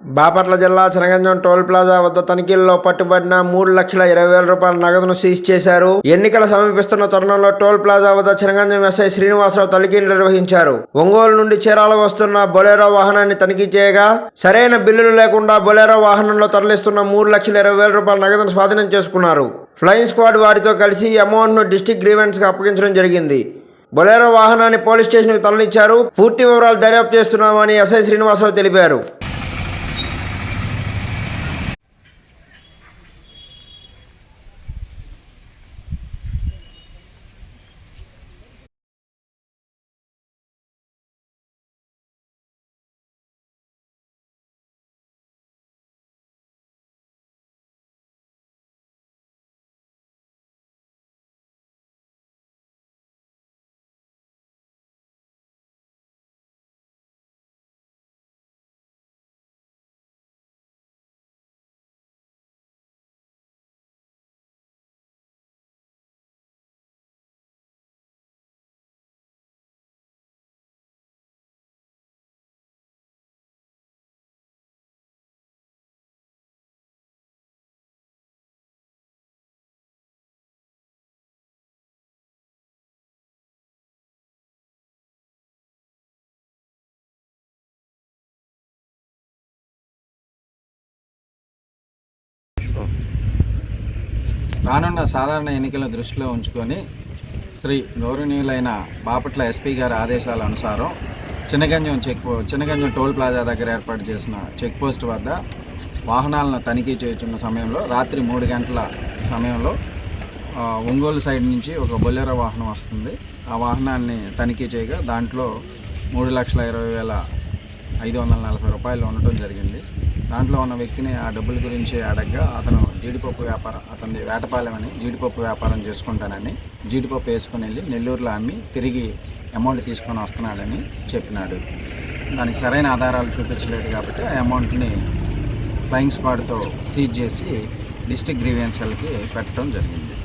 బాపట్ల జిల్లా Chinaganjam toll plaza వద్ద తనిఖీల్లో పట్టుబడిన మూడు లక్షల ఇరవై వేల రూపాయల నగదును సీజ్ చేశారు. ఎన్నికల సమీపిస్తున్న తరుణంలో టోల్ ప్లాజా వద్ద చినగంజం ఎస్ఐ శ్రీనివాసరావు తనిఖీ నిర్వహించారు. ఒంగోలు నుండి చీరాల వస్తున్న బొలేరో వాహనాన్ని తనిఖీ చేయగా సరైన బిల్లులు లేకుండా బొలేరో వాహనంలో తరలిస్తున్న మూడు లక్షల ఇరవై వేల రూపాయల నగదును స్వాధీనం చేసుకున్నారు. ఫ్లయింగ్ స్క్వాడ్ వారితో కలిసి అమౌంట్ను డిస్టిక్ గ్రీవెన్స్కి అప్పగించడం జరిగింది. బొలేరో వాహనాన్ని పోలీస్ స్టేషన్కు తరలించారు. పూర్తి వివరాలు దర్యాప్తు చేస్తున్నామని ఎస్ఐ శ్రీనివాసరావు తెలిపారు. రానున్న సాధారణ ఎన్నికల దృష్టిలో ఉంచుకొని శ్రీ గౌరవనీయులైన బాపట్ల ఎస్పీ గారి ఆదేశాల అనుసారం చిన్నగంజం చెక్ పో చిన్నగంజం టోల్ ప్లాజా దగ్గర ఏర్పాటు చేసిన చెక్ పోస్ట్ వద్ద వాహనాలను తనిఖీ చేస్తున్న సమయంలో రాత్రి మూడు గంటల సమయంలో ఒంగోలు సైడ్ నుంచి ఒక బొలెరో వాహనం వస్తుంది. ఆ వాహనాన్ని తనిఖీ చేయగా దాంట్లో మూడు లక్షల ఇరవై వేల ఐదు వందల నలభై రూపాయలు ఉండటం జరిగింది. దాంట్లో ఉన్న వ్యక్తిని ఆ డబ్బుల గురించి అడగగా అతను జీడిపప్పు వ్యాపారం అతని వేటపాలెం అని జీడిపప్పు వ్యాపారం చేసుకుంటానని జీడిపప్పు వేసుకుని వెళ్ళి నెల్లూరులో అమ్మి తిరిగి అమౌంట్ తీసుకొని వస్తున్నాడని చెప్పినాడు. దానికి సరైన ఆధారాలు చూపించలేదు కాబట్టి ఆ అమౌంట్ని ఫ్లయింగ్ స్క్వాడ్తో సీజ్ చేసి డిస్టిక్ గ్రీవెన్సల్కి పెట్టడం జరిగింది.